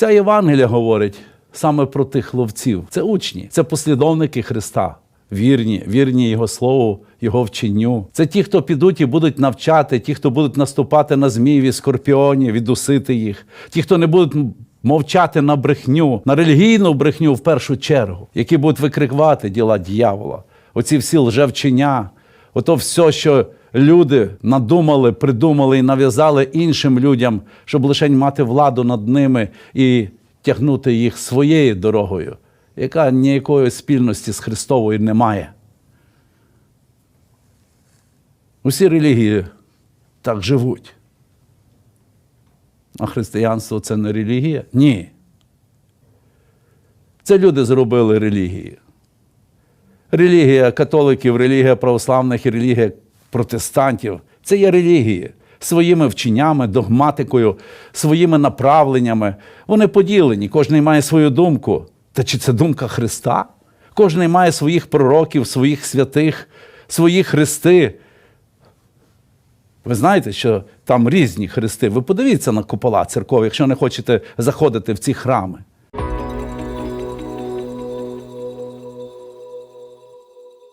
Вся Євангелія говорить саме про тих ловців. Це учні, це послідовники Христа. Вірні, вірні Його Слову, Його вченню. Це ті, хто підуть і будуть навчати, ті, хто будуть наступати на змів і скорпіонів, і дусити їх, ті, хто не будуть мовчати на брехню, на релігійну брехню в першу чергу, які будуть викрикувати діла дьявола. Оці всі лжевчення, ото все, що люди надумали, придумали і нав'язали іншим людям, щоб лише мати владу над ними і тягнути їх своєю дорогою, яка ніякої спільності з Христовою не має. Усі релігії так живуть. А християнство це не релігія? Ні. Це люди зробили релігію. Релігія католиків, релігія православних і релігія протестантів це є релігії своїми вченнями, догматикою, своїми направленнями. Вони поділені, кожен має свою думку. Та чи це думка Христа? Кожен має своїх пророків, своїх святих, свої хрести. Ви знаєте, що там різні хрести. Ви подивіться на купола церков, якщо не хочете заходити в ці храми.